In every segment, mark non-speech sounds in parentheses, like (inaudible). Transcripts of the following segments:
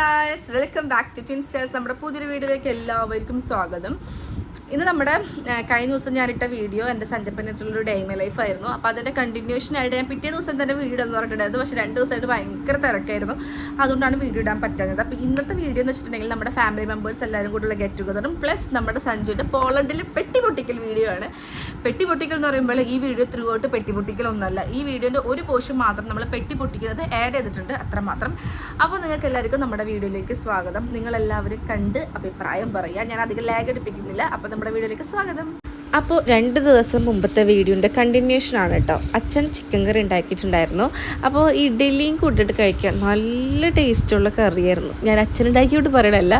Guys welcome back to twin stars നമ്മുടെ പുതിയൊരു വീഡിയോയിലേക്ക് എല്ലാവർക്കും സ്വാഗതം. ഇന്ന് നമ്മുടെ കഴിഞ്ഞ ദിവസം ഞാൻ ഇട്ട വീഡിയോ എന്റെ സഞ്ചപ്പനത്തുള്ളൊരു ഡെയ്മ ലൈഫ് ആയിരുന്നു. അപ്പോൾ അതിന്റെ കണ്ടിന്യൂഷൻ ആയിട്ട് ഞാൻ പിറ്റേ ദിവസം തന്നെ വീഡിയോ എന്ന് പറഞ്ഞിട്ടുണ്ടായിരുന്നു. പക്ഷേ രണ്ട് ദിവസമായിട്ട് ഭയങ്കര തിരക്കായിരുന്നു. അതുകൊണ്ടാണ് വീഡിയോ ഇടാൻ പറ്റാഞ്ഞത്. അപ്പോൾ ഇന്നത്തെ വീഡിയോ എന്ന് വെച്ചിട്ടുണ്ടെങ്കിൽ നമ്മുടെ ഫാമിലി മെമ്പേഴ്സ് എല്ലാവരും കൂടെയുള്ള ഗെറ്റ് ടുഗതറും പ്ലസ് നമ്മുടെ സഞ്ജുവിന്റെ പോളണ്ടിൽ പെട്ടി പൊട്ടിക്കൽ വീഡിയോ ആണ്. പെട്ടി പൊട്ടിക്കൽ എന്ന് പറയുമ്പോൾ ഈ വീഡിയോ ത്രൂ ഔട്ട് പെട്ടി പൊട്ടിക്കൽ ഒന്നല്ല. ഈ വീഡിയോന്റെ ഒരു പോർഷൻ മാത്രം നമ്മൾ പെട്ടി പൊട്ടിക്കുന്നത് ആഡ് ചെയ്തിട്ടുണ്ട് അത്രമാത്രം അപ്പോൾ നിങ്ങൾക്ക് എല്ലാവർക്കും നമ്മുടെ വീഡിയോയിലേക്ക് സ്വാഗതം. നിങ്ങളെല്ലാവരും കണ്ട് അഭിപ്രായം പറയുക ഞാൻ അധികം ലാഗ് എടുപ്പിക്കുന്നില്ല. അപ്പോൾ നമ്മുടെ വീഡിയോയിലേക്ക് സ്വാഗതം. അപ്പോൾ രണ്ട് ദിവസം മുമ്പത്തെ വീഡിയോന്റെ കണ്ടിന്യൂഷൻ ആണ് കേട്ടോ. അച്ഛൻ ചിക്കൻ കറി ഉണ്ടാക്കിയിട്ടുണ്ടായിരുന്നു. അപ്പോൾ ഇഡലിയും കൂട്ടിട്ട് കഴിക്കാൻ നല്ല ടേസ്റ്റുള്ള കറിയായിരുന്നു ഞാൻ അച്ഛൻ ഉണ്ടാക്കിയിട്ട് പറയണല്ല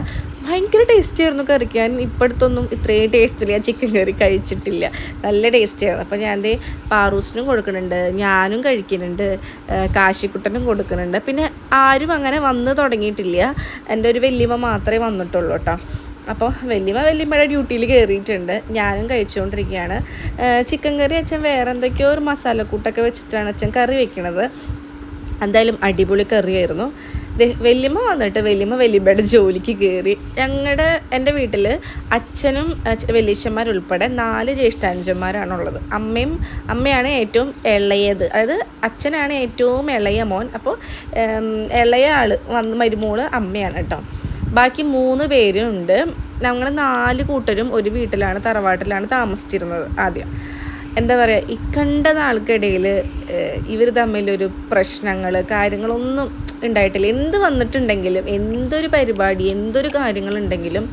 ഭയങ്കര ടേസ്റ്റി ആയിരുന്നു കറിക്കാൻ ഇപ്പോഴത്തൊന്നും ഇത്രയും ടേസ്റ്റിൽ ഞാൻ ചിക്കൻ കറി കഴിച്ചിട്ടില്ല. നല്ല ടേസ്റ്റ് ആയിരുന്നു. അപ്പോൾ ഞാൻ ദേ പാറൂസിനും കൊടുക്കുന്നുണ്ട് ഞാനും കഴിക്കുന്നുണ്ട് കാശിക്കുട്ടനും കൊടുക്കുന്നുണ്ട്. പിന്നെ ആരും അങ്ങനെ വന്ന് തുടങ്ങിയിട്ടില്ല. എന്റെ ഒരു വലിയമ്മ മാത്രമേ വന്നിട്ടുള്ളൂ കേട്ടോ. അപ്പോൾ വലിയമ്മ വലിയമ്മയുടെ ഡ്യൂട്ടിയിൽ കയറിയിട്ടുണ്ട് ഞാനും കഴിച്ചുകൊണ്ടിരിക്കുകയാണ് ചിക്കൻ കറി അച്ഛൻ വേറെ എന്തൊക്കെയോ ഒരു മസാലക്കൂട്ടൊക്കെ വെച്ചിട്ടാണ് അച്ഛൻ കറി വെക്കണത്. എന്തായാലും അടിപൊളി കറിയായിരുന്നു. വല്യമ്മ വന്നിട്ട് വലിയമ്മ വലിയമ്മയുടെ ജോലിക്ക് കയറി ഞങ്ങളുടെ എന്റെ വീട്ടിൽ അച്ഛനും വല്യച്ഛന്മാരുൾപ്പെടെ നാല് ജ്യേഷ്ഠാനുജന്മാരാണുള്ളത്. അമ്മയും അമ്മയാണ് ഏറ്റവും ഇളയത്. അതായത് അച്ഛനാണ് ഏറ്റവും ഇളയ മോൻ. അപ്പോൾ ഇളയ ആൾ വന്ന് മരുമോൾ അമ്മയാണ് കേട്ടോ. ബാക്കി മൂന്ന് പേരും ഉണ്ട് ഞങ്ങൾ നാല് കൂട്ടരും ഒരു വീട്ടിലാണ് തറവാട്ടിലാണ് താമസിച്ചിരുന്നത് ആദ്യം. എന്താ പറയുക ഇക്കണ്ട കണ്ട നാൾക്കിടയിൽ ഇവർ തമ്മിലൊരു പ്രശ്നങ്ങൾ കാര്യങ്ങളൊന്നും ഉണ്ടായിട്ടില്ല. എന്ത് വന്നിട്ടുണ്ടെങ്കിലും എന്തൊരു പരിപാടി എന്തൊരു കാര്യങ്ങളുണ്ടെങ്കിലും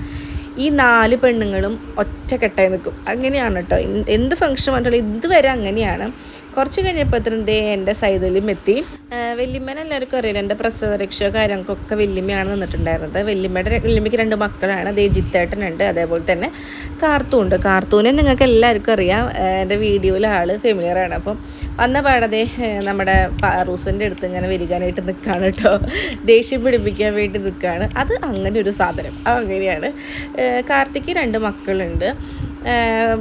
ഈ നാല് പെണ്ണുങ്ങളും ഒറ്റക്കെട്ടായി നിൽക്കും. അങ്ങനെയാണ് കേട്ടോ എന്ത് ഫംഗ്ഷൻ പറഞ്ഞാലും ഇതുവരെ അങ്ങനെയാണ്. കുറച്ച് കഴിഞ്ഞപ്പോഴത്തേനും ദേ എന്റെ സൈതലും എത്തി. വല്യമ്മേനെ എല്ലാവർക്കും അറിയില്ല എന്റെ പ്രസവ പ്രസവരക്ഷ കാര്യങ്ങൾക്കൊക്കെ വല്യമ്മയാണ് നിന്നിട്ടുണ്ടായിരുന്നത്. വല്യമ്മയുടെ വെല്ലിമ്മയ്ക്ക് രണ്ട് മക്കളാണ് ദേ ജിത്തേട്ടനുണ്ട് അതേപോലെ തന്നെ കാർത്തൂണ്ട്. കാർത്തൂനെ നിങ്ങൾക്ക് എല്ലാവർക്കും അറിയാം എന്റെ വീഡിയോയിലെ ആൾ ഫെമിലിയറാണ് അപ്പം വന്ന പാടതേ നമ്മുടെ പാറൂസിന്റെ അടുത്ത് ഇങ്ങനെ വരികാനായിട്ട് നിൽക്കുകയാണ് കേട്ടോ. ദേഷ്യം പിടിപ്പിക്കാൻ വേണ്ടി നിൽക്കുകയാണ് അത് അങ്ങനെ ഒരു സാധനം. അത് അങ്ങനെയാണ്. കാർത്തിക്ക് രണ്ട് മക്കളുണ്ട്.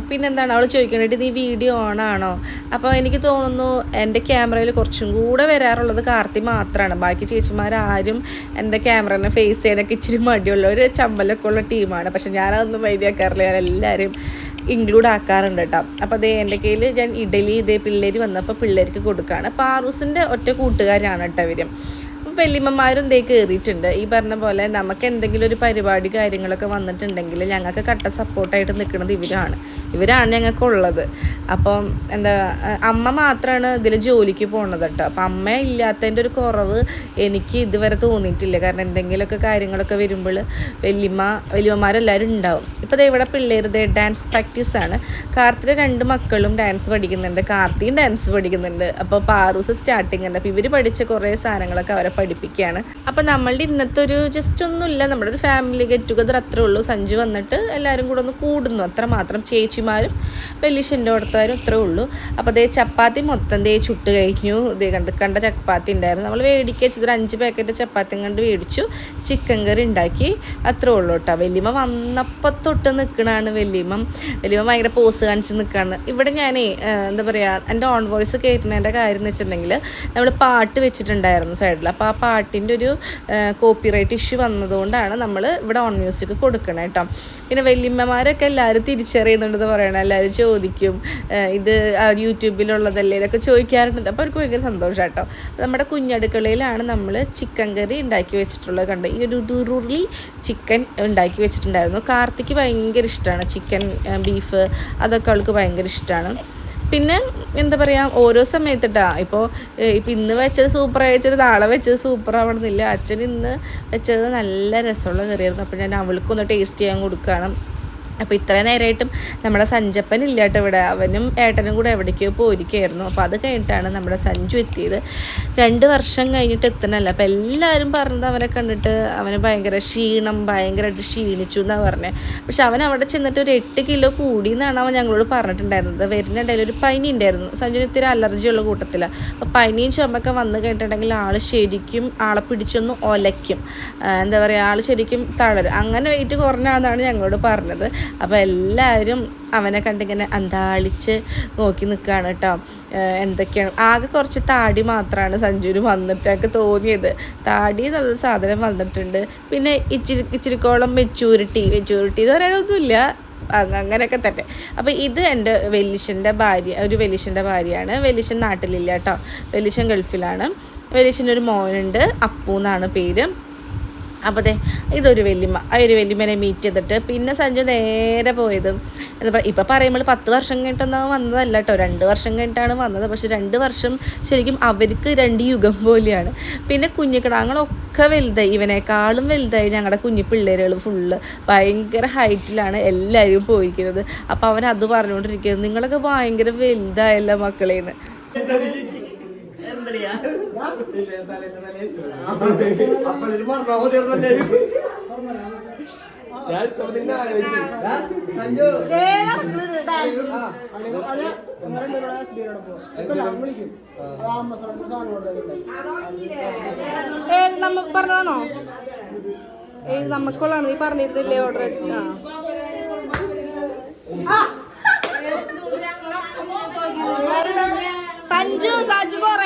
പിന്നെന്താണ് അവൾ ചോദിക്കുന്നത് നീ വീഡിയോ ഓണാണോ അപ്പോൾ എനിക്ക് തോന്നുന്നു എന്റെ ക്യാമറയിൽ കുറച്ചും കൂടെ വരാറുള്ളത് കാർത്തി മാത്രമാണ് ബാക്കി ചേച്ചിമാരാരും എന്റെ ക്യാമറനെ ഫേസ് ചെയ്യാനൊക്കെ ഇച്ചിരി മടിയുള്ള ഒരു ചമ്പലൊക്കെ ഉള്ള ടീമാണ് പക്ഷെ ഞാനതൊന്നും മൈദിയാക്കാറില്ല ഞാൻ എല്ലാവരും ഇൻക്ലൂഡ് ആക്കാറുണ്ട് കേട്ടോ. അപ്പോൾ അതേ എന്റെ കയ്യിൽ ഞാൻ ഇഡലി ഇതേ പിള്ളേർ വന്നപ്പോൾ പിള്ളേർക്ക് കൊടുക്കുകയാണ് പാറൂസിന്റെ ഒറ്റ കൂട്ടുകാരാണ് കേട്ടോ അപ്പോൾ വല്യമ്മമാരും ഇതേ കയറിയിട്ടുണ്ട് ഈ പറഞ്ഞ പോലെ നമുക്ക് എന്തെങ്കിലും ഒരു പരിപാടി കാര്യങ്ങളൊക്കെ വന്നിട്ടുണ്ടെങ്കിൽ ഞങ്ങൾക്ക് കട്ട സപ്പോർട്ടായിട്ട് നിൽക്കുന്നത് ഇവരാണ്. ഇവരാണ് ഞങ്ങൾക്കുള്ളത്. അപ്പം എന്താ അമ്മ മാത്രമാണ് ഇതിൽ ജോലിക്ക് പോണത് കേട്ടോ. അപ്പം അമ്മ ഇല്ലാത്തതിന്റെ ഒരു കുറവ് എനിക്ക് ഇതുവരെ തോന്നിയിട്ടില്ല. കാരണം എന്തെങ്കിലുമൊക്കെ കാര്യങ്ങളൊക്കെ വരുമ്പോൾ വല്യമ്മ വല്യമ്മമാരെല്ലാവരും ഉണ്ടാവും. ഇപ്പോൾ ഇവിടെ പിള്ളേരുടെ ഡാൻസ് പ്രാക്ടീസാണ് കാർത്തിയുടെ രണ്ട് മക്കളും ഡാൻസ് പഠിക്കുന്നുണ്ട്. കാർത്തിയും ഡാൻസ് പഠിക്കുന്നുണ്ട്. അപ്പോൾ പാറൂസ് സ്റ്റാർട്ടിങ് ഉണ്ട് അപ്പോൾ ഇവർ പഠിച്ച കുറേ സാധനങ്ങളൊക്കെ അവരെ പഠിപ്പിക്കുകയാണ്. അപ്പോൾ നമ്മളുടെ ഇന്നത്തെ ഒരു ജസ്റ്റ് ഒന്നുമില്ല. നമ്മുടെ ഒരു ഫാമിലി ഗെറ്റ് ടുഗദർ അത്രേ ഉള്ളൂ. സഞ്ജു വന്നിട്ട് എല്ലാവരും കൂടെ ഒന്ന് കൂടുന്നു. അത്ര മാത്രം ചേച്ചിമാരും വലിയശന്റെ അടുത്തവരും അത്രേ ഉള്ളൂ. അപ്പോൾ അതേ ചപ്പാത്തി മൊത്തം ദേ ചുട്ട് കഴിഞ്ഞു. ഇതേ കണ്ട് കണ്ട ചപ്പാത്തി ഉണ്ടായിരുന്നു. നമ്മൾ മേടിക്കുക ഒരു അഞ്ച് പാക്കറ്റ് ചപ്പാത്തി കണ്ട് മേടിച്ചു ചിക്കൻ കറി ഉണ്ടാക്കി. അത്രേ ഉള്ളൂ കേട്ടോ. വലിയമ്മ വന്നപ്പോൾ തൊട്ട് നിൽക്കണാണ് വലിയമ്മ. വലിയമ്മ ഭയങ്കര പോസ് കാണിച്ച് നിൽക്കുകയാണ് ഇവിടെ ഞാനേ എന്താ പറയുക എന്റെ ഓൺ വോയിസ് കയറ്റുന്നതിന്റെ കാര്യം എന്ന് വെച്ചിട്ടുണ്ടെങ്കിൽ നമ്മൾ പാട്ട് വെച്ചിട്ടുണ്ടായിരുന്നു സൈഡിൽ അപ്പോൾ ആ പാട്ടിന്റെ ഒരു കോപ്പിറൈറ്റ് ഇഷ്യൂ വന്നതുകൊണ്ടാണ് നമ്മൾ ഇവിടെ ഓൺ മ്യൂസിക് കൊടുക്കണം കേട്ടോ പിന്നെ വല്യമ്മമാരൊക്കെ എല്ലാവരും തിരിച്ചറിയുന്നുണ്ടെന്ന് പറയണം എല്ലാവരും ചോദിക്കും ഇത് യൂട്യൂബിലുള്ളതല്ലേ ഇതൊക്കെ ചോദിക്കാറുണ്ട്. അപ്പോൾ അവർക്ക് ഭയങ്കര സന്തോഷം കേട്ടോ നമ്മുടെ കുഞ്ഞടുക്കളയിലാണ് നമ്മൾ ചിക്കൻ കറി ഉണ്ടാക്കി വെച്ചിട്ടുള്ളത് കണ്ടത് ഈ ഒരു ദുരുളി ചിക്കൻ ഉണ്ടാക്കി വെച്ചിട്ടുണ്ടായിരുന്നു. കാർത്തിക്ക് ഭയങ്കര ഇഷ്ടമാണ് ചിക്കൻ ബീഫ് അതൊക്കെ അവൾക്ക് ഭയങ്കര ഇഷ്ടമാണ് പിന്നെ എന്താ പറയുക ഓരോ സമയത്തിട്ടാ. ഇപ്പോൾ ഇപ്പം ഇന്ന് വെച്ചത് സൂപ്പർ വെച്ചത് നാളെ വെച്ചത് സൂപ്പർ ആവണമെന്നില്ല. അച്ഛൻ ഇന്ന് വെച്ചത് നല്ല രസമുള്ള കറിയായിരുന്നു. അപ്പോൾ ഞാൻ അവൾക്കൊന്ന് ടേസ്റ്റ് ചെയ്യാൻ കൊടുക്കുകയാണ്. അപ്പോൾ ഇത്രയും നേരമായിട്ടും നമ്മുടെ സഞ്ചപ്പൻ ഇല്ല ഇവിടെ. അവനും ഏട്ടനും കൂടെ എവിടേക്കോ പോയിരിക്കുകയായിരുന്നു. അപ്പോൾ അത് കഴിഞ്ഞിട്ടാണ് നമ്മുടെ സഞ്ജു എത്തിയത്. രണ്ട് വർഷം കഴിഞ്ഞിട്ട് എത്തണല്ല. അപ്പോൾ എല്ലാവരും പറഞ്ഞത് അവനെ കണ്ടിട്ട് അവന് ഭയങ്കര ക്ഷീണം ഭയങ്കരമായിട്ട് ക്ഷീണിച്ചു എന്നാണ് പറഞ്ഞത് പക്ഷെ അവൻ അവിടെ ചെന്നിട്ട് ഒരു എട്ട് കിലോ കൂടി എന്നാണ് അവൻ ഞങ്ങളോട് പറഞ്ഞിട്ടുണ്ടായിരുന്നത്. വരുന്നിടയിൽ ഒരു പനി ഉണ്ടായിരുന്നു. സഞ്ജുവിന് ഇത്തിരി അലർജി ഉള്ള കൂട്ടത്തിലാണ് അപ്പോൾ പനിയും ചുമക്കെ വന്നു കഴിഞ്ഞിട്ടുണ്ടെങ്കിൽ ആൾ ശരിക്കും ആളെ പിടിച്ചൊന്ന് ഒലയ്ക്കും. എന്താ പറയുക ആൾ ശരിക്കും തളരും. അങ്ങനെ വെയിറ്റ് കുറഞ്ഞാന്നാണ് ഞങ്ങളോട് പറഞ്ഞത്. അപ്പോൾ എല്ലാവരും അവനെ കണ്ടിങ്ങനെ അന്താളിച്ച് നോക്കി നിൽക്കുകയാണ് കേട്ടോ എന്തൊക്കെയാണ്? ആകെ കുറച്ച് താടി മാത്രമാണ് സഞ്ജുവിന് വന്നിട്ട് എനിക്ക് തോന്നിയത്. താടി എന്നുള്ളൊരു സാധനം വന്നിട്ടുണ്ട്. പിന്നെ ഇച്ചിരി ഇച്ചിരിക്കോളം മെച്ചൂരിറ്റി മെച്ചൂരിറ്റി എന്ന് പറയാനൊന്നുമില്ല. അങ്ങനെയൊക്കെ തന്നെ. അപ്പോൾ ഇത് എന്റെ വെല്ലിഷന്റെ ഭാര്യ ഒരു വെല്ലിഷന്റെ ഭാര്യയാണ്. വെല്ലിഷൻ നാട്ടിലില്ല കേട്ടോ വെല്ലിഷൻ ഗൾഫിലാണ്. വെല്ലിഷനൊരു മോനുണ്ട്. അപ്പു എന്നാണ് പേര്. അപ്പോൾ അതെ ഇതൊരു വല്യമ്മ ആ ഒരു വല്യമ്മനെ മീറ്റ് ചെയ്തിട്ട് പിന്നെ സഞ്ജു നേരെ പോയത് എന്താ പറയുക ഇപ്പം പറയുമ്പോൾ പത്ത് വർഷം കഴിഞ്ഞിട്ടൊന്നും വന്നതല്ല കേട്ടോ രണ്ട് വർഷം കഴിഞ്ഞിട്ടാണ് വന്നത്. പക്ഷെ രണ്ട് വർഷം ശരിക്കും അവർക്ക് രണ്ട് യുഗം പോലെയാണ്. പിന്നെ കുഞ്ഞിക്കിടാങ്ങളൊക്കെ വലുതായി. ഇവനേക്കാളും വലുതായി ഞങ്ങളുടെ കുഞ്ഞു പിള്ളേരുകൾ ഫുള്ള് ഭയങ്കര ഹൈറ്റിലാണ് എല്ലാവരും പോയിരിക്കുന്നത്. അപ്പോൾ അവൻ അത് പറഞ്ഞുകൊണ്ടിരിക്കുന്നത് നിങ്ങളൊക്കെ ഭയങ്കര വലുതായല്ല മക്കളേന്ന്. ഏത് നമുക്ക് പറഞ്ഞതാണോ? ഏത് നമുക്കുള്ളതാണ് നീ പറഞ്ഞിരുന്നില്ലേ ഓർഡർ സഞ്ജു സഞ്ജു കൊറേ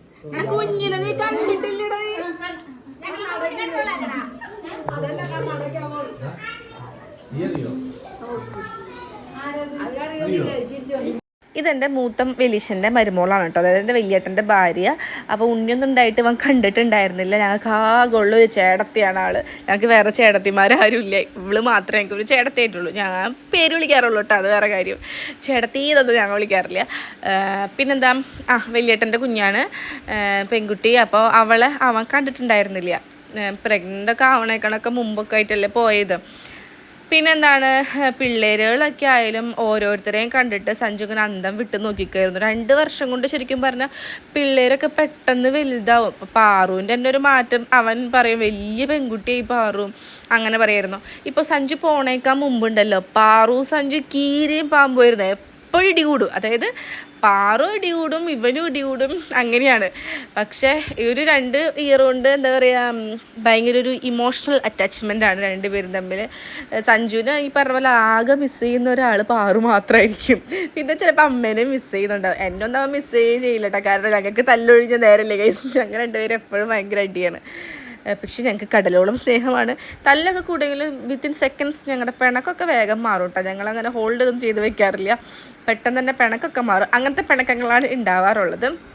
കുഞ്ഞിനെ നീ കണ്ടിട്ടില്ലടാ നീ. ഇതെന്റെ മൂത്ത വെലീഷന്റെ മരുമോളാണ് കേട്ടോ. അതായത് എന്റെ വലിയേട്ടന്റെ ഭാര്യ. അപ്പോൾ ഉണ്ണിയൊന്നും ഉണ്ടായിട്ട് ഇവൻ കണ്ടിട്ടുണ്ടായിരുന്നില്ല. ഞങ്ങൾക്ക് ആകെയുള്ള ഒരു ചേടത്തിയാണ് ആൾ. ഞങ്ങൾക്ക് വേറെ ചേടത്തിമാരും ഇല്ല ഇവൾ മാത്രമേ ഞങ്ങൾക്ക് ഒരു ചേടത്തിയായിട്ടുള്ളൂ. ഞാൻ പേര് വിളിക്കാറുള്ളൂ കേട്ടോ. അത് വേറെ കാര്യം. ചേടത്തി ഇതൊന്നും ഞങ്ങൾ വിളിക്കാറില്ല. പിന്നെന്താ? ആ വലിയേട്ടന്റെ കുഞ്ഞാണ്. പെൺകുട്ടി. അപ്പോൾ അവളെ അവൻ കണ്ടിട്ടുണ്ടായിരുന്നില്ല. പ്രഗ്നന്റ് ഒക്കെ ആവണേക്കണൊക്കെ മുമ്പൊക്കെ ആയിട്ടല്ലേ പോയത്. പിന്നെന്താണ്? പിള്ളേരുകളൊക്കെ ആയാലും ഓരോരുത്തരെയും കണ്ടിട്ട് സഞ്ജു ഇങ്ങനെ അന്തം വിട്ട് നോക്കിക്കായിരുന്നു രണ്ട് വർഷം കൊണ്ട് ശരിക്കും പറഞ്ഞാൽ പിള്ളേരൊക്കെ പെട്ടെന്ന് വലുതാവും. പാറുവിന്റെ തന്നെ ഒരു മാറ്റം. അവൻ പറയും വലിയ പെൺകുട്ടിയായി പാറു. അങ്ങനെ പറയായിരുന്നു. ഇപ്പോൾ സഞ്ജു പോണേക്കാൻ മുമ്പുണ്ടല്ലോ. പാറു സഞ്ജു കീരിയും പാമ്പുമായിരുന്നു എപ്പോഴും ഇടികൂടും അതായത് പാറു ഇടികൂടും ഇവനും ഇടികൂടും അങ്ങനെയാണ്. പക്ഷേ ഈ ഒരു രണ്ട് ഇയർ കൊണ്ട് എന്താ പറയുക ഭയങ്കര ഒരു ഇമോഷണൽ അറ്റാച്ച്മെന്റ് ആണ് രണ്ടുപേരും തമ്മിൽ. സഞ്ജുവിനെ ഈ പറഞ്ഞ പോലെ ആകെ മിസ് ചെയ്യുന്ന ഒരാൾ പാറു മാത്രമായിരിക്കും പിന്നെ ചിലപ്പോൾ അമ്മേനെ മിസ് ചെയ്യുന്നുണ്ടാവും. എന്നെ ഒന്നും മിസ് ചെയ്യില്ല കേട്ടോ കാരണം ഞങ്ങൾക്ക് തല്ലൊഴിഞ്ഞ നേരല്ലേ കൈസ് ഞങ്ങൾ രണ്ടുപേരും എപ്പോഴും ഭയങ്കര അടിയാണ്. പക്ഷെ ഞങ്ങൾക്ക് കടലോളം സ്നേഹമാണ്. തല്ലൊക്കെ കൂടെങ്കിലും വിത്തിൻ സെക്കൻഡ്സ് ഞങ്ങളുടെ പിണക്കൊക്കെ വേഗം മാറും കേട്ടോ ഞങ്ങളങ്ങനെ ഹോൾഡ് ഒന്നും ചെയ്ത് വെക്കാറില്ല. പെട്ടെന്ന് തന്നെ പിണക്കൊക്കെ മാറും. അങ്ങനത്തെ പിണക്കങ്ങളാണ് ഉണ്ടാവാറുള്ളത്.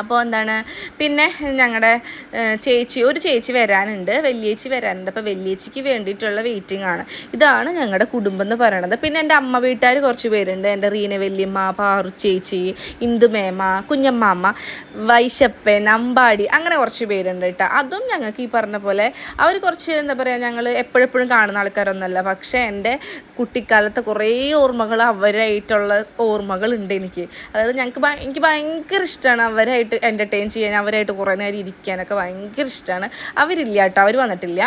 അപ്പോൾ എന്താണ്? പിന്നെ ഞങ്ങളുടെ ചേച്ചി ഒരു ചേച്ചി വരാനുണ്ട്. വലിയേച്ചി വരാനുണ്ട്. അപ്പോൾ വലിയേച്ചിക്ക് വേണ്ടിയിട്ടുള്ള വെയിറ്റിംഗ് ആണ്. ഇതാണ് ഞങ്ങളുടെ കുടുംബം എന്ന് പറയണത്. പിന്നെ എന്റെ അമ്മ വീട്ടുകാർ കുറച്ച് പേരുണ്ട്. എന്റെ റീന വല്യമ്മ പാറു ചേച്ചി ഇന്ദുമേമ കുഞ്ഞമ്മാമ്മ വൈശപ്പൻ അമ്പാടി അങ്ങനെ കുറച്ച് പേരുണ്ട് കേട്ടോ. അതും ഞങ്ങൾക്ക് ഈ പറഞ്ഞ പോലെ അവർ കുറച്ച് എന്താ പറയുക ഞങ്ങൾ എപ്പോഴെപ്പോഴും കാണുന്ന ആൾക്കാരൊന്നുമല്ല. പക്ഷേ എന്റെ കുട്ടിക്കാലത്തെ കുറേ ഓർമ്മകൾ അവരായിട്ടുള്ള ഓർമ്മകളുണ്ട് എനിക്ക്. അതായത് ഞങ്ങൾക്ക് എനിക്ക് ഭയങ്കര ഇഷ്ടമാണ് അവരായിട്ട് എന്റർടൈൻ ചെയ്യാൻ അവരായിട്ട് കുറേ നേരം ഇരിക്കാനൊക്കെ ഭയങ്കര ഇഷ്ടമാണ് അവരില്ല കേട്ടോ അവർ വന്നിട്ടില്ല.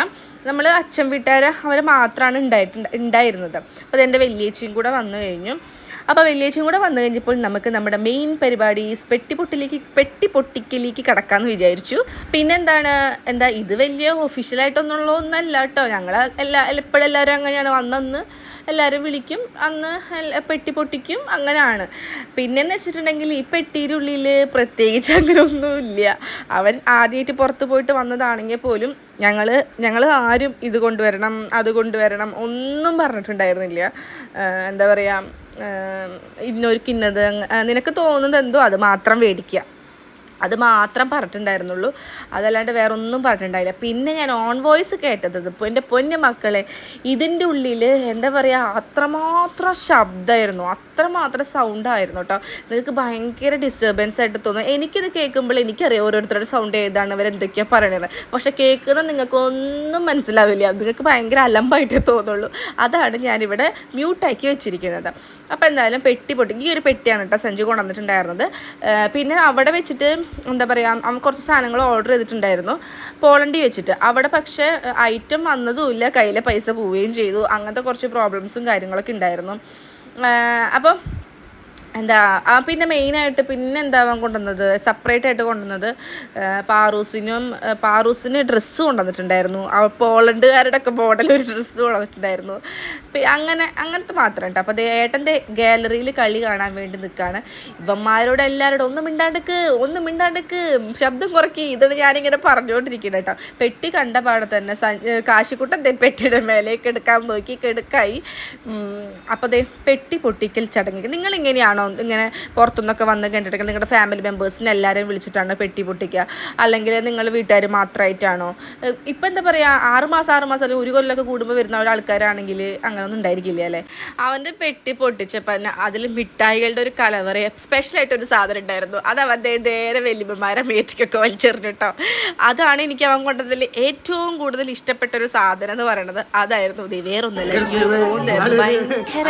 നമ്മൾ അച്ഛൻ വീട്ടുകാർ അവർ മാത്രമാണ് ഉണ്ടായിട്ടുണ്ട് ഉണ്ടായിരുന്നത് അപ്പോൾ അതെന്റെ വലിയേച്ചിയും കൂടെ വന്നു കഴിഞ്ഞു. അപ്പോൾ വലിയേച്ചും കൂടെ വന്നു കഴിഞ്ഞപ്പോൾ നമുക്ക് നമ്മുടെ മെയിൻ പരിപാടി പെട്ടിപ്പൊട്ടിലേക്ക് പെട്ടിപ്പൊട്ടിക്കലേക്ക് കടക്കാമെന്ന് വിചാരിച്ചു. പിന്നെന്താണ്? എന്താ ഇത് വലിയ ഒഫീഷ്യലായിട്ടൊന്നുള്ള ഒന്നല്ല കേട്ടോ. ഞങ്ങൾ എല്ലാ എപ്പോഴെല്ലാവരും അങ്ങനെയാണ് വന്നന്ന്. എല്ലാവരും വിളിക്കും. അന്ന് പെട്ടി പൊട്ടിക്കും. അങ്ങനെയാണ് പിന്നെന്ന് വെച്ചിട്ടുണ്ടെങ്കിൽ ഈ പെട്ടിയുടെ ഉള്ളിൽ പ്രത്യേകിച്ച് (laughs) അങ്ങനെ ഒന്നുമില്ല അവൻ ആദ്യമായിട്ട് പുറത്ത് പോയിട്ട് വന്നതാണെങ്കിൽ പോലും ഞങ്ങൾ ഞങ്ങൾ ആരും ഇത് കൊണ്ടുവരണം അത് കൊണ്ടുവരണം ഒന്നും പറഞ്ഞിട്ടുണ്ടായിരുന്നില്ല. എന്താ പറയുക ഇന്നൊരുക്കിന്നത് നിനക്ക് തോന്നുന്നത് എന്തോ? അത് മാത്രം മേടിക്കുക അത് മാത്രം പറഞ്ഞിട്ടുണ്ടായിരുന്നുള്ളൂ. അതല്ലാണ്ട് വേറെ ഒന്നും പറഞ്ഞിട്ടുണ്ടായില്ല. പിന്നെ ഞാൻ ഓൺ വോയിസ് കേട്ടത് ഇപ്പോൾ എന്റെ പൊന്നു മക്കളെ ഇതിന്റെ ഉള്ളിൽ എന്താ പറയുക അത്രമാത്രം ശബ്ദമായിരുന്നു അത്രമാത്രം സൗണ്ടായിരുന്നു കേട്ടോ നിങ്ങൾക്ക് ഭയങ്കര ഡിസ്റ്റർബൻസ് ആയിട്ട് തോന്നും എനിക്കിത് കേൾക്കുമ്പോൾ എനിക്കറിയാം ഓരോരുത്തരുടെ സൗണ്ട് ഏതാണ് അവർ എന്തൊക്കെയാണ് പറയണത്. പക്ഷെ കേൾക്കുന്ന നിങ്ങൾക്ക് ഒന്നും മനസ്സിലാവില്ല നിങ്ങൾക്ക് ഭയങ്കര അലമ്പായിട്ടേ തോന്നുള്ളൂ. അതാണ് ഞാനിവിടെ മ്യൂട്ടാക്കി വെച്ചിരിക്കുന്നത്. അപ്പോൾ എന്തായാലും പെട്ടി പൊട്ടി ഈ ഒരു പെട്ടിയാണ് കേട്ടോ സഞ്ജു കൊണ്ടുവന്നിട്ടുണ്ടായിരുന്നത്. പിന്നെ അവിടെ വെച്ചിട്ട് എന്താ പറയുക കുറച്ച് സാധനങ്ങൾ ഓർഡർ ചെയ്തിട്ടുണ്ടായിരുന്നു. പോളണ്ടി വെച്ചിട്ട്. അവിടെ പക്ഷേ ഐറ്റം വന്നതുമില്ല കയ്യിലെ പൈസ പോവുകയും ചെയ്തു. അങ്ങനത്തെ കുറച്ച് പ്രോബ്ലംസും കാര്യങ്ങളൊക്കെ ഉണ്ടായിരുന്നു. അപ്പം എന്താ ആ പിന്നെ മെയിനായിട്ട് പിന്നെ എന്താ കൊണ്ടുവന്നത്? സെപ്പറേറ്റ് ആയിട്ട് കൊണ്ടുവന്നത് പാറൂസിനും പാറൂസിന് ഡ്രസ്സ് കൊണ്ടുവന്നിട്ടുണ്ടായിരുന്നു. ആ പോളണ്ടുകാരുടെ ഒക്കെ മോഡൽ ഒരു ഡ്രസ്സ് കൊണ്ടുവന്നിട്ടുണ്ടായിരുന്നു. അങ്ങനെ അങ്ങനത്തെ മാത്രം കേട്ടോ അപ്പോൾ ഏട്ടന്റെ ഗാലറിയിൽ കളി കാണാൻ വേണ്ടി നിൽക്കുകയാണ് ഇവന്മാരോട് എല്ലാവരോടും ഒന്നും മിണ്ടാണ്ടിക്ക് ഒന്നും മിണ്ടാണ്ടിക്ക് ശബ്ദം കുറയ്ക്കി ഇതെന്ന് ഞാനിങ്ങനെ പറഞ്ഞുകൊണ്ടിരിക്കുന്നത് കേട്ടോ പെട്ടി കണ്ട പാടെ തന്നെ കാശിക്കുട്ടൻ പെട്ടിയുടെ മേലേക്ക് എടുക്കാൻ നോക്കി കെടുക്കായി. അപ്പോൾ ദേ പെട്ടി പൊട്ടിക്കൽ ചടങ്ങ്. നിങ്ങൾ ഇങ്ങനെയാണോ ഇങ്ങനെ പുറത്തുനിന്നൊക്കെ വന്ന് കണ്ടിട്ടൊക്കെ നിങ്ങളുടെ ഫാമിലി മെമ്പേഴ്സിനെ എല്ലാവരെയും വിളിച്ചിട്ടാണ് പെട്ടി പൊട്ടിക്കുക. അല്ലെങ്കിൽ നിങ്ങൾ വീട്ടുകാർ മാത്രമായിട്ടാണോ? ഇപ്പം എന്താ പറയുക ആറ് മാസം ആറ് മാസം അല്ലെങ്കിൽ ഒരു കൊല്ലമൊക്കെ കൂടുമ്പോൾ വരുന്ന ഒരാൾക്കാരാണെങ്കിൽ അങ്ങനെ ഒന്നും ഉണ്ടായിരിക്കില്ല അല്ലേ? അവന്റെ പെട്ടി പൊട്ടിച്ചപ്പോൾ തന്നെ അതിൽ മിഠായികളുടെ ഒരു കലവറ സ്പെഷ്യലായിട്ട് ഒരു സാധനം ഉണ്ടായിരുന്നു. അത് അവന്റെ നേരെ വലിയമ്മമാരെ മേത്തിക്കൊക്കെ വലിച്ചെറിഞ്ഞു കേട്ടോ അതാണ് എനിക്ക് അവൻ കൊണ്ടതിൽ ഏറ്റവും കൂടുതൽ ഇഷ്ടപ്പെട്ട ഒരു സാധനം എന്ന് പറയുന്നത് അതായിരുന്നു ഇത് വേറൊന്നുമില്ല. ഭയങ്കര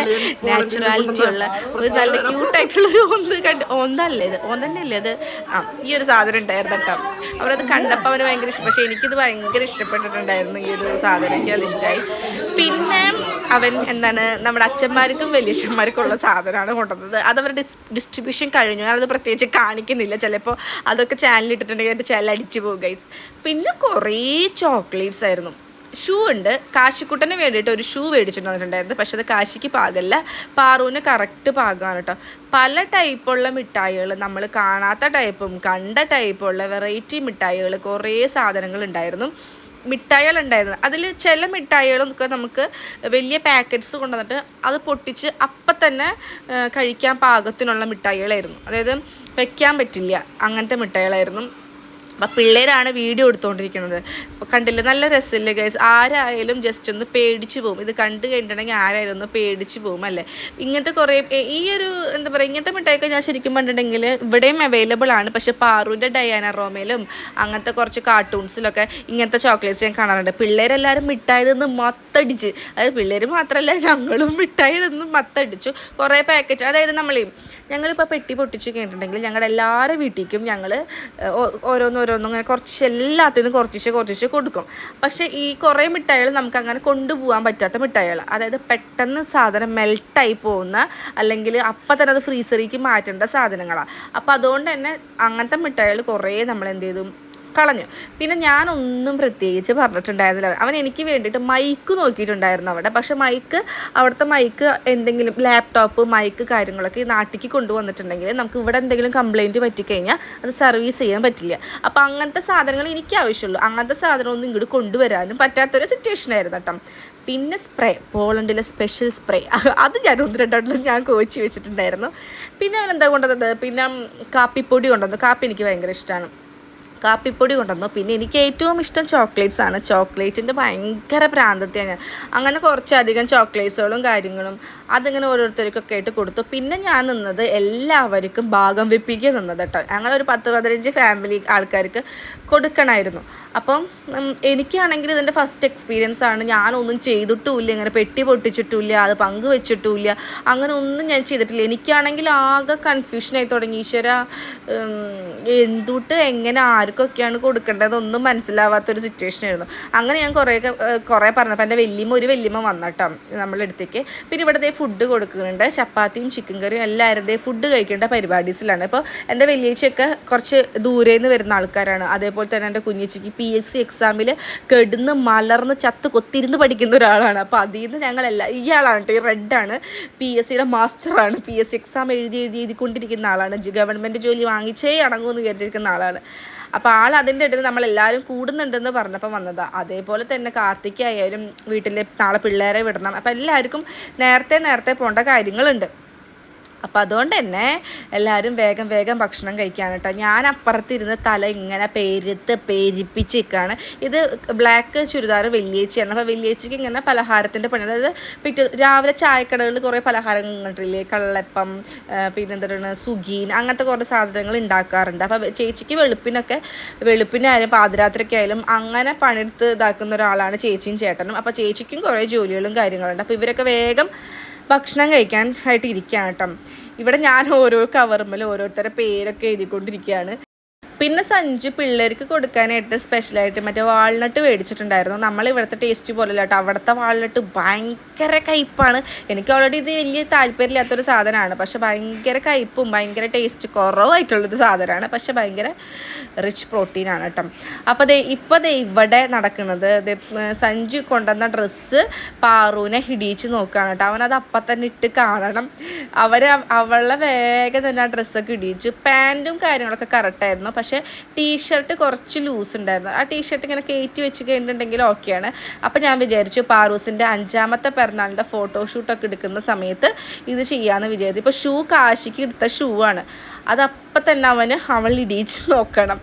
നാച്ചുറാലിറ്റി ഉള്ള ഒരു നല്ല ക്യൂട്ടായിട്ടുള്ള ഒരു ഒന്ന് കണ്ട് ഓന്തല്ലേ ഇത്? ഓൻ തന്നെയല്ലേ അത്? ആ ഈ ഒരു സാധനം ഉണ്ടായിരുന്നു കേട്ടോ. അവരത് കണ്ടപ്പോൾ അവന് ഭയങ്കര ഇഷ്ടം പക്ഷേ എനിക്കിത് ഭയങ്കര ഇഷ്ടപ്പെട്ടിട്ടുണ്ടായിരുന്നു ഈ ഒരു സാധനം എനിക്ക് അത് ഇഷ്ടമായി പിന്നെ അവൻ എന്താണ് നമ്മുടെ അച്ഛന്മാർക്കും വലിയച്ഛന്മാർക്കും ഉള്ള സാധനമാണ് കൊണ്ടുവന്നത്. അതവരുടെ ഡിസ് ഡിസ്ട്രിബ്യൂഷൻ കഴിഞ്ഞു. ഞാനത് പ്രത്യേകിച്ച് കാണിക്കുന്നില്ല. ചിലപ്പോൾ അതൊക്കെ ചാനൽ ഇട്ടിട്ടുണ്ടെങ്കിൽ എന്റെ ചാനൽ അടിച്ചു പോകും ഗൈസ് പിന്നെ കുറേ ചോക്ലേറ്റ്സ് ആയിരുന്നു. ഷൂ ഉണ്ട്. കാശിക്കുട്ടന് വേണ്ടിയിട്ട് ഒരു ഷൂ മേടിച്ചിട്ട് വന്നിട്ടുണ്ടായിരുന്നു. പക്ഷെ അത് കാശിക്ക് പാകല്ല. പാറുവിന് കറക്റ്റ് പാകമാണ് കേട്ടോ. പല ടൈപ്പുള്ള മിഠായികൾ നമ്മൾ കാണാത്ത ടൈപ്പും കണ്ട ടൈപ്പുള്ള വെറൈറ്റി മിഠായികൾ കുറേ സാധനങ്ങൾ ഉണ്ടായിരുന്നു. മിഠായികൾ ഉണ്ടായിരുന്നു. അതിൽ ചില മിഠായികളൊക്കെ നമുക്ക് വലിയ പാക്കറ്റ്സ് കൊണ്ടുവന്നിട്ട് അത് പൊട്ടിച്ച് അപ്പം തന്നെ കഴിക്കാൻ പാകത്തിനുള്ള മിഠായികളായിരുന്നു. അതായത് വെക്കാൻ പറ്റില്ല അങ്ങനത്തെ മിഠായികളായിരുന്നു. അപ്പം പിള്ളേരാണ് വീഡിയോ എടുത്തുകൊണ്ടിരിക്കുന്നത് അപ്പോൾ കണ്ടില്ലേ? നല്ല രസമില്ലേ ഗൈസ് ആരായാലും ജസ്റ്റ് ഒന്ന് പേടിച്ച് പോകും ഇത് കണ്ടു കഴിഞ്ഞിട്ടുണ്ടെങ്കിൽ ആരായാലും ഒന്ന് പേടിച്ച് പോകും അല്ലേ? ഇങ്ങനത്തെ കുറേ ഈ ഒരു എന്താ പറയുക ഇങ്ങനത്തെ മിഠായിക്ക് ഞാൻ ശരിക്കും പറഞ്ഞിട്ടുണ്ടെങ്കിൽ ഇവിടെയും അവൈലബിൾ ആണ്. പക്ഷേ പാറുവിന്റെ ഡയാന റോമയിലും അങ്ങനത്തെ കുറച്ച് കാർട്ടൂൺസിലൊക്കെ ഇങ്ങനത്തെ ചോക്ലേറ്റ്സ് ഞാൻ കാണാറുണ്ട്. പിള്ളേരെല്ലാവരും മിഠായി നിന്ന് മത്തടിച്ച്. അതായത് പിള്ളേർ മാത്രമല്ല ഞങ്ങളും മിഠായി നിന്ന് മത്തടിച്ചു. കുറേ പാക്കറ്റ് അതായത് നമ്മളെയും ഞങ്ങളിപ്പോൾ പെട്ടി പൊട്ടിച്ചു കഴിഞ്ഞിട്ടുണ്ടെങ്കിൽ ഞങ്ങളുടെ എല്ലാവരുടെ വീട്ടിലേക്കും ഞങ്ങൾ ഓരോന്നോരോന്നും അങ്ങനെ കുറച്ച് എല്ലാത്തിനും കുറച്ചിച്ച് കുറച്ചിച്ച് കൊടുക്കും. പക്ഷേ ഈ കുറേ മിഠായികൾ നമുക്ക് അങ്ങനെ കൊണ്ടുപോകാൻ പറ്റാത്ത മിഠായികൾ. അതായത് പെട്ടെന്ന് സാധനം മെൽട്ടായി പോകുന്ന അല്ലെങ്കിൽ അപ്പം തന്നെ അത് ഫ്രീസറിലേക്ക് മാറ്റേണ്ട സാധനങ്ങളാണ് അപ്പോൾ അതുകൊണ്ട് തന്നെ അങ്ങനത്തെ മിഠായികൾ കുറേ നമ്മൾ എന്ത് ചെയ്തു? കളഞ്ഞു. പിന്നെ ഞാനൊന്നും പ്രത്യേകിച്ച് പറഞ്ഞിട്ടുണ്ടായിരുന്നില്ല. അവൻ എനിക്ക് വേണ്ടിയിട്ട് മൈക്ക് നോക്കിയിട്ടുണ്ടായിരുന്നു അവിടെ. പക്ഷെ മൈക്ക് അവിടുത്തെ മൈക്ക് എന്തെങ്കിലും ലാപ്ടോപ്പ് മൈക്ക് കാര്യങ്ങളൊക്കെ ഈ നാട്ടിലേക്ക് കൊണ്ടുവന്നിട്ടുണ്ടെങ്കിൽ നമുക്ക് ഇവിടെ എന്തെങ്കിലും കംപ്ലയിന്റ് പറ്റിക്കഴിഞ്ഞാൽ അത് സർവീസ് ചെയ്യാൻ പറ്റില്ല. അപ്പോൾ അങ്ങനത്തെ സാധനങ്ങൾ എനിക്ക് ആവശ്യമുള്ളൂ. അങ്ങനത്തെ സാധനമൊന്നും ഇങ്ങോട്ട് കൊണ്ടുവരാനും പറ്റാത്തൊരു സിറ്റുവേഷൻ ആയിരുന്നു കേട്ടോ. പിന്നെ സ്പ്രേ പോളണ്ടിലെ സ്പെഷ്യൽ സ്പ്രേ (laughs) അത് ഞാൻ ഒന്ന് രണ്ടെണ്ണം ഞാൻ കോച്ചി വെച്ചിട്ടുണ്ടായിരുന്നു. പിന്നെ അവൻ എന്താ കൊണ്ടുവന്നത്? പിന്നെ കാപ്പിപ്പൊടി കൊണ്ടുവന്നു. കാപ്പി എനിക്ക് ഭയങ്കര ഇഷ്ടമാണ്. കാപ്പിപ്പൊടി കൊണ്ടുവന്നു. പിന്നെ എനിക്ക് ഏറ്റവും ഇഷ്ടം ചോക്ലേറ്റ്സ് ആണ്. ചോക്ലേറ്റിന്റെ ഭയങ്കര പ്രാന്തത്തെയാണ് ഞാൻ. അങ്ങനെ കുറച്ചധികം ചോക്ലേറ്റ്സുകളും കാര്യങ്ങളും അതിങ്ങനെ ഓരോരുത്തർക്കൊക്കെ ആയിട്ട് കൊടുത്തു. പിന്നെ ഞാൻ നിന്നത് എല്ലാവർക്കും ഭാഗം വെപ്പിക്കുക നിന്നത് കേട്ടോ ഞങ്ങളൊരു പത്ത് പതിനഞ്ച് ഫാമിലി ആൾക്കാർക്ക് കൊടുക്കണമായിരുന്നു അപ്പം എനിക്കാണെങ്കിൽ ഇതിന്റെ ഫസ്റ്റ് എക്സ്പീരിയൻസ് ആണ്. ഞാനൊന്നും ചെയ്തിട്ടുമില്ല ഇങ്ങനെ പെട്ടി പൊട്ടിച്ചിട്ടുമില്ല അത് പങ്കുവെച്ചിട്ടുമില്ല അങ്ങനെ ഒന്നും ഞാൻ ചെയ്തിട്ടില്ല. എനിക്കാണെങ്കിൽ ആകെ കൺഫ്യൂഷനായി തുടങ്ങി. ഈശ്വര എന്തുട്ട് എങ്ങനെ ആർക്കൊക്കെയാണ് കൊടുക്കേണ്ടതൊന്നും മനസ്സിലാവാത്തൊരു സിറ്റുവേഷൻ ആയിരുന്നു. അങ്ങനെ ഞാൻ കുറേ കുറേ പറഞ്ഞപ്പോൾ എന്റെ വല്യമ്മ ഒരു വല്യമ്മ വന്നട്ടോ നമ്മളുടെ അടുത്തേക്ക് പിന്നെ ഇവിടെ ഫുഡ് കൊടുക്കുന്നുണ്ട്. ചപ്പാത്തിയും ചിക്കൻ കറിയും എല്ലാവരും ഫുഡ് കഴിക്കേണ്ട പരിപാടീസിലാണ്. ഇപ്പോൾ എന്റെ വലിയച്ചയൊക്കെ കുറച്ച് ദൂരെ നിന്ന് വരുന്ന ആൾക്കാരാണ്. അതേപോലെ തന്നെ എന്റെ കുഞ്ഞിച്ചിക്ക് പി എസ് സി എക്സാമിൽ കെടുന്ന് മലർന്ന് ചത്ത് കൊത്തിരുന്ന് പഠിക്കുന്ന ഒരാളാണ്. അപ്പോൾ അതിൽ നിന്ന് ഞങ്ങളല്ല ഇയാളാണ് കേട്ടോ ഈ റെഡാണ് പി എസ് സിയുടെ മാസ്റ്ററാണ് പി എസ് സി എക്സാം എഴുതി എഴുതി എഴുതിക്കൊണ്ടിരിക്കുന്ന ആളാണ്. ഗവൺമെന്റ് ജോലി വാങ്ങിച്ചേ അടങ്ങുമെന്ന് വിചാരിച്ചിരിക്കുന്ന ആളാണ്. അപ്പോൾ ആൾ അതിന്റെ ഇടയിൽ നമ്മളെല്ലാവരും കൂടുന്നുണ്ടെന്ന് പറഞ്ഞപ്പോൾ വന്നതാ. അതേപോലെ തന്നെ കാർത്തിക് കാർത്തിക്കായാലും വീട്ടിൽ നാളെ പിള്ളേരെ വിടണം. അപ്പോൾ എല്ലാവർക്കും നേരത്തെ നേരത്തെ പോകേണ്ട കാര്യങ്ങളുണ്ട്. അപ്പം അതുകൊണ്ട് തന്നെ എല്ലാവരും വേഗം വേഗം ഭക്ഷണം കഴിക്കാൻ കേട്ടോ ഞാൻ അപ്പുറത്തിരുന്ന് തല ഇങ്ങനെ പേരുത്ത് പേരിപ്പിച്ച് നിൽക്കുകയാണ് ഇത് ബ്ലാക്ക് ചുരിദാർ വെള്ളിയേച്ചിയാണ്. അപ്പോൾ വെള്ളിയേച്ചിക്ക് ഇങ്ങനെ പലഹാരത്തിന്റെ പണി. അതായത് പിറ്റേ രാവിലെ ചായക്കടകളിൽ കുറേ പലഹാരങ്ങൾ കണ്ടിട്ടില്ലേ കള്ളപ്പം പിന്നെ സുഗീൻ അങ്ങനത്തെ കുറേ സാധനങ്ങൾ ഉണ്ടാക്കാറുണ്ട്. അപ്പോൾ ചേച്ചിക്ക് വെളുപ്പിനൊക്കെ വെളുപ്പിനായാലും പാതിരാത്രിക്ക് ആയാലും അങ്ങനെ പണിയെടുത്ത് ഇതാക്കുന്ന ഒരാളാണ് ചേച്ചിയും ചേട്ടനും. അപ്പോൾ ചേച്ചിക്കും കുറേ ജോലികളും കാര്യങ്ങളുണ്ട്. അപ്പോൾ ഇവരൊക്കെ വേഗം ഭക്ഷണം കഴിക്കാൻ ആയിട്ട് ഇരിക്കുകയാണ് കേട്ടോ. ഇവിടെ ഞാൻ ഓരോ കവറുമ്മൽ ഓരോരുത്തരുടെ പേരൊക്കെ എഴുതിക്കൊണ്ടിരിക്കുകയാണ്. പിന്നെ സഞ്ചു പിള്ളേർക്ക് കൊടുക്കാനായിട്ട് സ്പെഷ്യലായിട്ട് മറ്റേ വാൾനട്ട് മേടിച്ചിട്ടുണ്ടായിരുന്നു. നമ്മൾ ഇവിടുത്തെ ടേസ്റ്റ് പോലെ കേട്ടോ അവിടുത്തെ വാൾനട്ട് ഭയങ്കര കയ്പ്പാണ് എനിക്ക് ഓൾറെഡി ഇത് വലിയ താല്പര്യമില്ലാത്തൊരു സാധനമാണ്. പക്ഷെ ഭയങ്കര കയ്പ്പും ഭയങ്കര ടേസ്റ്റ് കുറവായിട്ടുള്ളൊരു സാധനമാണ്. പക്ഷെ ഭയങ്കര റിച്ച് പ്രോട്ടീനാണ് കേട്ടോ. അപ്പോൾ ദേ ഇപ്പോൾ ദേ ഇവിടെ നടക്കുന്നത് സഞ്ജു കൊണ്ടുവന്ന ഡ്രസ്സ് പാറുവിനെ ഹിടിയിച്ച് നോക്കുകയാണ് കേട്ടോ. അവനത് അപ്പം തന്നെ ഇട്ട് കാണണം. അവർ അവളെ വേഗം തന്നെ ആ ഡ്രസ്സൊക്കെ ഇടിയിച്ചു പാന്റും കാര്യങ്ങളൊക്കെ കറക്റ്റായിരുന്നു പക്ഷേ ടീഷർട്ട് കുറച്ച് ലൂസ് ഉണ്ടായിരുന്നു. ആ ടീഷർട്ട് ഇങ്ങനെ കയറ്റി വെച്ച് കഴിഞ്ഞിട്ടുണ്ടെങ്കിൽ ഓക്കെയാണ് അപ്പോൾ ഞാൻ വിചാരിച്ചു പാറൂസിന്റെ അഞ്ചാമത്തെ പിറന്നാളിന്റെ ഫോട്ടോഷൂട്ടൊക്കെ എടുക്കുന്ന സമയത്ത് ഇത് ചെയ്യാമെന്ന് വിചാരിച്ചു. ഇപ്പോൾ ഷൂ കാശിക്ക് എടുത്ത ഷൂ ആണ്. അതപ്പം തന്നെ അവന് അവൾ ഇടിയിച്ച് നോക്കണം.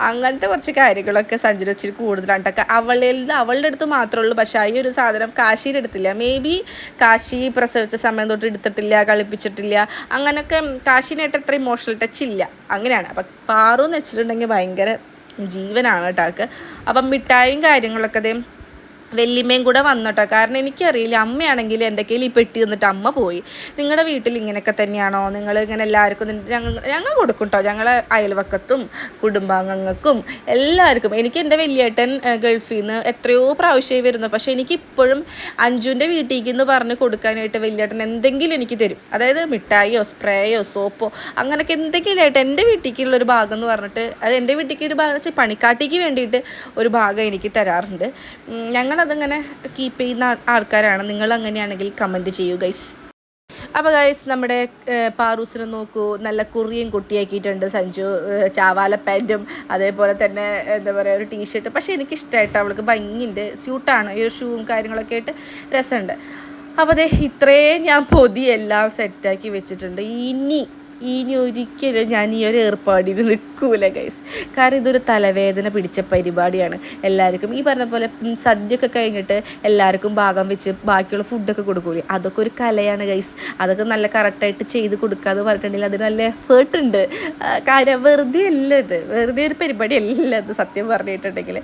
അങ്ങനത്തെ കുറച്ച് കാര്യങ്ങളൊക്കെ സഞ്ജന ഇച്ചിരി കൂടുതലാണ് അവളിൽ അവളുടെ അടുത്ത് മാത്രമേ ഉള്ളൂ. പക്ഷേ ഈ ഒരു സാധനം കാശിയിൽ എടുത്തില്ല മേ ബി കാശി പ്രസവിച്ച സമയം തൊട്ട് എടുത്തിട്ടില്ല കളിപ്പിച്ചിട്ടില്ല. അങ്ങനെയൊക്കെ കാശിനായിട്ട് അത്ര ഇമോഷണൽ ടച്ച് ഇല്ല. അങ്ങനെയാണ്. അപ്പം പാറു എന്ന് വെച്ചിട്ടുണ്ടെങ്കിൽ ഭയങ്കര ജീവനാണ് കേട്ടോ അപ്പം മിഠായും കാര്യങ്ങളൊക്കെ അതേ വല്യമ്മയും കൂടെ വന്നോട്ടോ. കാരണം എനിക്കറിയില്ല അമ്മയാണെങ്കിൽ എന്റെ കയ്യിൽ ഈ പെട്ടി തന്നിട്ട് അമ്മ പോയി. നിങ്ങളുടെ വീട്ടിൽ ഇങ്ങനെയൊക്കെ തന്നെയാണോ? നിങ്ങൾ ഇങ്ങനെ എല്ലാവർക്കും ഞങ്ങൾ ഞങ്ങൾ കൊടുക്കും കേട്ടോ ഞങ്ങളെ അയൽവക്കത്തും കുടുംബാംഗങ്ങൾക്കും എല്ലാവർക്കും. എനിക്ക് എന്റെ വലിയേട്ടൻ ഗൾഫിൽ നിന്ന് എത്രയോ പ്രാവശ്യമായി വരുന്നു. പക്ഷേ എനിക്കിപ്പോഴും അഞ്ജുവിന്റെ വീട്ടിലേക്ക് എന്ന് പറഞ്ഞ് കൊടുക്കാനായിട്ട് വലിയേട്ടൻ എന്തെങ്കിലും എനിക്ക് തരും. അതായത് മിഠായിയോ സ്പ്രേയോ സോപ്പോ അങ്ങനെയൊക്കെ എന്തെങ്കിലും ആയിട്ട് എന്റെ വീട്ടിലേക്കുള്ള ഒരു ഭാഗം എന്ന് പറഞ്ഞിട്ട് അത് എന്റെ വീട്ടിലേക്ക് ഒരു ഭാഗം വെച്ചാൽ പണിക്കാട്ടിക്ക് വേണ്ടിയിട്ട് ഒരു ഭാഗം എനിക്ക് തരാറുണ്ട്. ഉം, ഞങ്ങളതിങ്ങനെ കീപ്പ് ചെയ്യുന്ന ആൾക്കാരാണ്. നിങ്ങൾ അങ്ങനെയാണെങ്കിൽ കമന്റ് ചെയ്യൂ ഗൈസ് അപ്പോൾ ഗൈസ് നമ്മുടെ പാറൂസിനെ നോക്കൂ. നല്ല കുറിയും കുട്ടിയാക്കിയിട്ടുണ്ട്. സഞ്ജു ചാവാല പാന്റും അതേപോലെ തന്നെ എന്താ പറയുക ഒരു ടീഷർട്ട് പക്ഷേ എനിക്കിഷ്ടമായിട്ട് അവൾക്ക് ഭംഗിയുണ്ട്. സ്യൂട്ടാണ് ഈ ഷൂവും കാര്യങ്ങളൊക്കെ ആയിട്ട് രസമുണ്ട്. അപ്പോൾ അതെ ഇത്രയും ഞാൻ പൊതിയെല്ലാം സെറ്റാക്കി വെച്ചിട്ടുണ്ട്. ഇനി ഇനി ഒരിക്കലും ഞാൻ ഈ ഒരു ഏർപ്പാടിന് നിൽക്കൂല ഗൈസ് കാരണം ഇതൊരു തലവേദന പിടിച്ച പരിപാടിയാണ്. എല്ലാവർക്കും ഈ പറഞ്ഞ പോലെ സദ്യയൊക്കെ കഴിഞ്ഞിട്ട് എല്ലാവർക്കും ഭാഗം വെച്ച് ബാക്കിയുള്ള ഫുഡൊക്കെ കൊടുക്കൂലേ? അതൊക്കെ ഒരു കലയാണ് ഗൈസ് അതൊക്കെ നല്ല കറക്റ്റായിട്ട് ചെയ്ത് കൊടുക്കുക എന്ന് പറഞ്ഞിട്ടുണ്ടെങ്കിൽ അതിന് നല്ല എഫേർട്ട് ഉണ്ട്. കാര്യം വെറുതെ അല്ല ഇത്. വെറുതെ ഒരു പരിപാടി അല്ല ഇത് സത്യം പറഞ്ഞിട്ടുണ്ടെങ്കിൽ.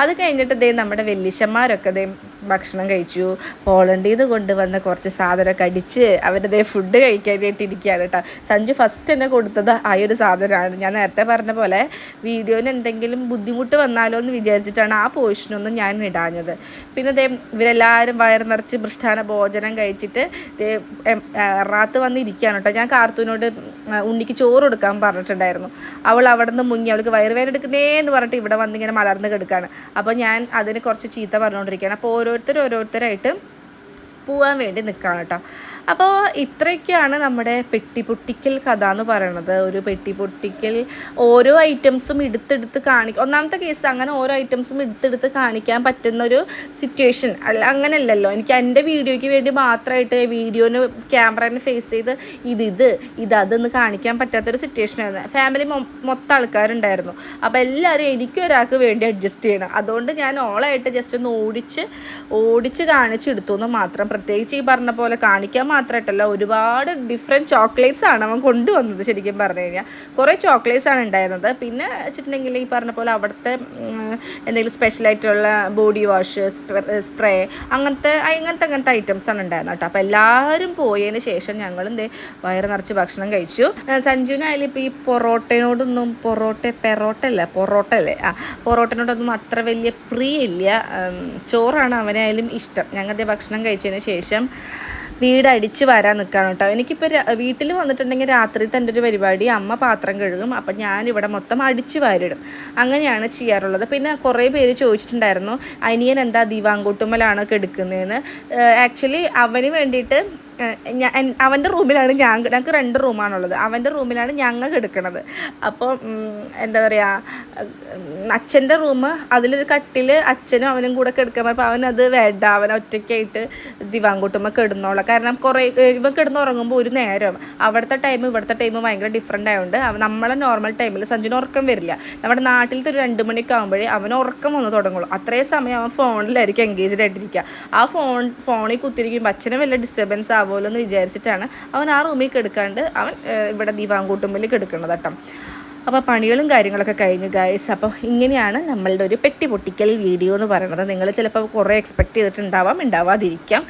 അത് കഴിഞ്ഞിട്ട് ദേ നമ്മുടെ വെല്ലിശന്മാരൊക്കെ ദേ ഭക്ഷണം കഴിച്ചു. പോളണ്ടിൽ നിന്ന് കൊണ്ടുവന്ന കുറച്ച് സാധനമൊക്കെ അടിച്ച് അവരുടെ ഫുഡ് കഴിക്കാനായിട്ട് ഇരിക്കുകയാണ് കേട്ടോ. സഞ്ജു ഫസ്റ്റ് എന്നെ കൊടുത്തത് ആ ഒരു സാധനമാണ്. ഞാൻ നേരത്തെ പറഞ്ഞ പോലെ വീഡിയോയിൽ എന്തെങ്കിലും ബുദ്ധിമുട്ട് വന്നാലോ എന്ന് വിചാരിച്ചിട്ടാണ് ആ പോർഷനൊന്നും ഞാൻ ഇടാഞ്ഞത്. പിന്നെ ദേ ഇവരെല്ലാവരും വയറ് നിറച്ച് മൃഷ്ടാന ഭോജനം കഴിച്ചിട്ട് ദേ വന്നിരിക്കുകയാണ് കേട്ടോ. ഞാൻ കാർത്തൂനോട് ഉണ്ണിക്ക് ചോറ് കൊടുക്കാൻ പറഞ്ഞിട്ടുണ്ടായിരുന്നു. അവൾ അവിടെ നിന്ന് മുങ്ങി അവൾക്ക് വയറുവേദന എടുക്കുന്നേ എന്ന് പറഞ്ഞിട്ട് ഇവിടെ വന്നിങ്ങനെ മലർന്ന് കിടക്കുകയാണ്. അപ്പോൾ ഞാൻ അതിന് കുറച്ച് ചീത്ത പറഞ്ഞുകൊണ്ടിരിക്കുകയാണ് അപ്പോൾ ഓരോരുത്തർ ഓരോരുത്തരായിട്ട് പോവാൻ വേണ്ടി നിൽക്കുകയാണ് കേട്ടോ. അപ്പോൾ ഇത്രയൊക്കെയാണ് നമ്മുടെ പെട്ടിപ്പൊട്ടിക്കൽ കഥ എന്ന് പറയുന്നത് ഒരു പെട്ടിപ്പൊട്ടിക്കൽ ഓരോ ഐറ്റംസും എടുത്തെടുത്ത് കാണിക്കും ഒന്നാമത്തെ കേസ് അങ്ങനെ ഓരോ ഐറ്റംസും എടുത്തെടുത്ത് കാണിക്കാൻ പറ്റുന്ന ഒരു സിറ്റുവേഷൻ അല്ല അങ്ങനെയല്ലല്ലോ. എനിക്ക് എന്റെ വീഡിയോയ്ക്ക് വേണ്ടി മാത്രമായിട്ട് വീഡിയോന് ക്യാമറനെ ഫേസ് ചെയ്ത് ഇത് ഇത് ഇത് അതെന്ന് കാണിക്കാൻ പറ്റാത്തൊരു സിറ്റുവേഷൻ ആയിരുന്നു. ഫാമിലി മൊത്തം ആൾക്കാരുണ്ടായിരുന്നു. അപ്പോൾ എല്ലാവരും എനിക്ക് ഒരാൾക്ക് വേണ്ടി അഡ്ജസ്റ്റ് ചെയ്യണം. അതുകൊണ്ട് ഞാൻ ഓളായിട്ട് ജസ്റ്റ് ഒന്ന് ഓടിച്ച് ഓടിച്ച് കാണിച്ചെടുത്തു എന്ന് മാത്രം. പ്രത്യേകിച്ച് ഈ പറഞ്ഞ പോലെ കാണിക്കാൻ മാത്രമായിട്ടല്ല ഒരുപാട് ഡിഫറെന്റ് ചോക്ലേറ്റ്സ് ആണ് അവൻ കൊണ്ടുവന്നത് ശരിക്കും പറഞ്ഞു കഴിഞ്ഞാൽ കുറേ ചോക്ലേറ്റ്സ് ആണ് ഉണ്ടായിരുന്നത്. പിന്നെ വെച്ചിട്ടുണ്ടെങ്കിൽ ഈ പറഞ്ഞ പോലെ അവിടുത്തെ എന്തെങ്കിലും സ്പെഷ്യലായിട്ടുള്ള ബോഡി വാഷ് സ്പ്രേ അങ്ങനത്തെ അങ്ങനത്തെ അങ്ങനത്തെ ഐറ്റംസ് ആണ് ഉണ്ടായിരുന്നത് കേട്ടോ. അപ്പോൾ എല്ലാവരും പോയതിന് ശേഷം ഞങ്ങൾ എന്തേ വയറ് നിറച്ച് ഭക്ഷണം കഴിച്ചു. സഞ്ജുവിനായാലും ഇപ്പോൾ ഈ പൊറോട്ടയോടൊന്നും പൊറോട്ട പെറോട്ട അല്ല പൊറോട്ട അല്ലേ? ആ പൊറോട്ടനോടൊന്നും അത്ര വലിയ പ്രിയില്ല ചോറാണ് അവനായാലും ഇഷ്ടം. ഞങ്ങളുടെ ഭക്ഷണം കഴിച്ചതിന് ശേഷം വീട് അടിച്ച് വരാൻ നിൽക്കുകയാണ് കേട്ടോ. എനിക്കിപ്പോൾ വീട്ടിൽ വന്നിട്ടുണ്ടെങ്കിൽ രാത്രിത്തെ എന്റെ ഒരു പരിപാടി അമ്മ പാത്രം കഴുകും അപ്പം ഞാനിവിടെ മൊത്തം അടിച്ച് വാരിടും. അങ്ങനെയാണ് ചെയ്യാറുള്ളത്. പിന്നെ കുറേ പേര് ചോദിച്ചിട്ടുണ്ടായിരുന്നു അനിയൻ എന്താ ദിവാങ്കൂട്ടുമ്മലാണ് കെടുക്കുന്നതെന്ന് ആക്ച്വലി അവന് വേണ്ടിയിട്ട് ഞാൻ അവന്റെ റൂമിലാണ് ഞാൻ ഞങ്ങൾക്ക് രണ്ട് റൂമാണുള്ളത്. അവന്റെ റൂമിലാണ് ഞങ്ങൾ കിടക്കുന്നത് അപ്പോൾ എന്താ പറയുക അച്ഛന്റെ റൂം അതിലൊരു കട്ടിൽ അച്ഛനും അവനും കൂടെ കിടക്കാൻ പറഞ്ഞപ്പോൾ അവനത് വേണ്ട. അവൻ ഒറ്റയ്ക്കായിട്ട് ദിവാങ്കൂട്ടുമ്പോൾ കിടന്നോളാം. കാരണം കുറേ ഇവൻ കിടന്ന് ഉറങ്ങുമ്പോൾ ഒരു നേരം. അവിടുത്തെ ടൈം ഇവിടുത്തെ ടൈം ഭയങ്കര ഡിഫറെന്റ് ആയതുകൊണ്ട് നമ്മളെ നോർമൽ ടൈമിൽ സഞ്ജുന് ഉറക്കം വരില്ല. നമ്മുടെ നാട്ടിലത്തെ ഒരു രണ്ട് മണിയൊക്കെ ആകുമ്പോഴേ അവൻ ഉറക്കം വന്ന് തുടങ്ങുള്ളൂ. അത്രയും സമയം അവൻ ഫോണിലായിരിക്കും എൻഗേജ്ഡ് ആയിട്ടിരിക്കുക. ആ ഫോൺ ഫോണിൽ കുത്തിരിക്കുമ്പോൾ അച്ഛനും വലിയ ഡിസ്റ്റർബൻസ് ആവുമല്ലോ എന്ന് വിചാരിച്ചിട്ടാണ് അവൻ ആ റൂമിൽ കിടക്കാണ്ട് അവൻ ഇവിടെ ദിവാങ്കൂട്ടുമ്പിൽ കിടക്കുന്നത് കേട്ടോ. അപ്പോൾ പണികളും കാര്യങ്ങളൊക്കെ കഴിഞ്ഞു ഗായ്സ് അപ്പോൾ ഇങ്ങനെയാണ് നമ്മളുടെ ഒരു പെട്ടി പൊട്ടിക്കൽ വീഡിയോ എന്ന് പറയുന്നത്. നിങ്ങൾ ചിലപ്പോൾ കുറേ എക്സ്പെക്റ്റ് ചെയ്തിട്ടുണ്ടാവാം ഉണ്ടാവാതിരിക്കാം.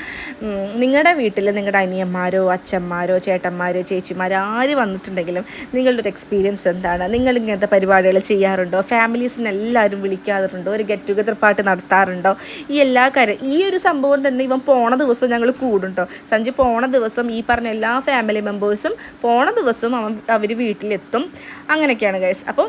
നിങ്ങളുടെ വീട്ടിൽ നിങ്ങളുടെ അനിയന്മാരോ അച്ഛന്മാരോ ചേട്ടന്മാരോ ചേച്ചിമാരോ ആര് വന്നിട്ടുണ്ടെങ്കിലും നിങ്ങളുടെ ഒരു എക്സ്പീരിയൻസ് എന്താണ്? നിങ്ങൾ ഇങ്ങനത്തെ പരിപാടികൾ ചെയ്യാറുണ്ടോ? ഫാമിലീസിനെ എല്ലാവരും വിളിക്കാറുണ്ടോ? ഒരു ഗെറ്റ് ടുഗദർ പാട്ട് നടത്താറുണ്ടോ? ഈ എല്ലാ കാര്യം ഈ ഒരു സംഭവം തന്നെ ഇവൻ പോണ ദിവസം ഞങ്ങൾ കൂടുണ്ടോ? സഞ്ജു പോണ ദിവസം ഈ പറഞ്ഞ എല്ലാ ഫാമിലി മെമ്പേഴ്സും പോണ ദിവസം അവൻ അവർ വീട്ടിലെത്തും. അങ്ങനെയൊക്കെയാണ് ഗൈസ് അപ്പം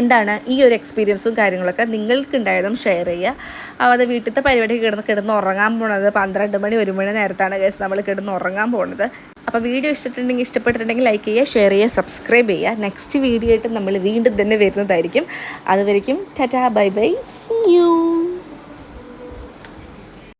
എന്താണ് ഈ ഒരു എക്സ്പീരിയൻസും കാര്യങ്ങളൊക്കെ നിങ്ങൾക്ക് ഉണ്ടായതും ഷെയർ ചെയ്യുക. അപ്പോൾ അത് വീട്ടിലത്തെ പരിപാടി കിടന്ന് കിടന്ന് ഉറങ്ങാൻ പോണത് പന്ത്രണ്ട് മണി ഒരു മണി നേരത്താണ് ഗൈസ് നമ്മൾ കിടന്ന് ഉറങ്ങാൻ പോണത്. അപ്പോൾ വീഡിയോ ഇഷ്ടപ്പെട്ടിട്ടുണ്ടെങ്കിൽ ഇഷ്ടപ്പെട്ടിട്ടുണ്ടെങ്കിൽ ലൈക്ക് ചെയ്യുക ഷെയർ ചെയ്യുക സബ്സ്ക്രൈബ് ചെയ്യുക. നെക്സ്റ്റ് വീഡിയോ ആയിട്ട് നമ്മൾ വീണ്ടും തന്നെ വരുന്നതായിരിക്കും. അതുവരെയും tata bye bye see you